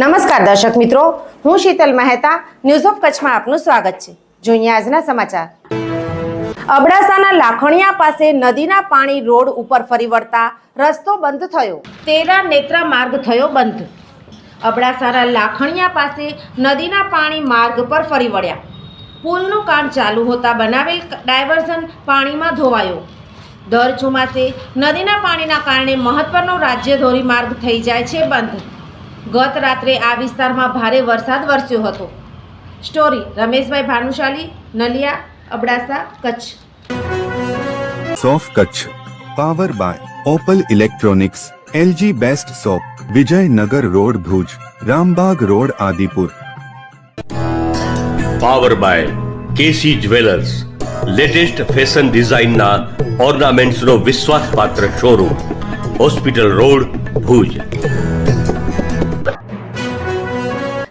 નમસ્કાર દર્શક મિત્રો, હું શીતલ મહેતા ન્યૂઝ ઓફ કચ્છમાં આપનું સ્વાગત છે. જોઈએ આજના સમાચાર. અબડાસાના લાખણિયા પાસે નદીના પાણી રોડ ઉપર ફરી વળતા રસ્તો બંધ થયો. તેરા નેત્રા માર્ગ થયો બંધ. અબડાસાના લાખણિયા પાસે નદીના પાણી માર્ગ પર ફરી વળ્યા. પુલનું કામ ચાલુ હોતા બનાવેલ ડાયવર્ઝન પાણીમાં ધોવાયો. દર ચોમાસે નદીના પાણીના કારણે મહત્વનો રાજ્ય ધોરીમાર્ગ થઈ જાય છે બંધ. ગત રાત્રે આ વિસ્તારમાં ભારે વરસાદ વરસ્યો હતો. Story Rameshbhai Bhanushali Naliya Abdasa Kutch. સોફ Kutch. Power by Opal electronics LG best shop Vijaynagar road Bhuj Rambag road Adipur. Power by KC jewellers latest fashion ડિઝાઇનના ઓર્નામેન્ટ્સનો વિશ્વાસપાત્ર શોરૂમ હોસ્પિટલ રોડ ભુજ.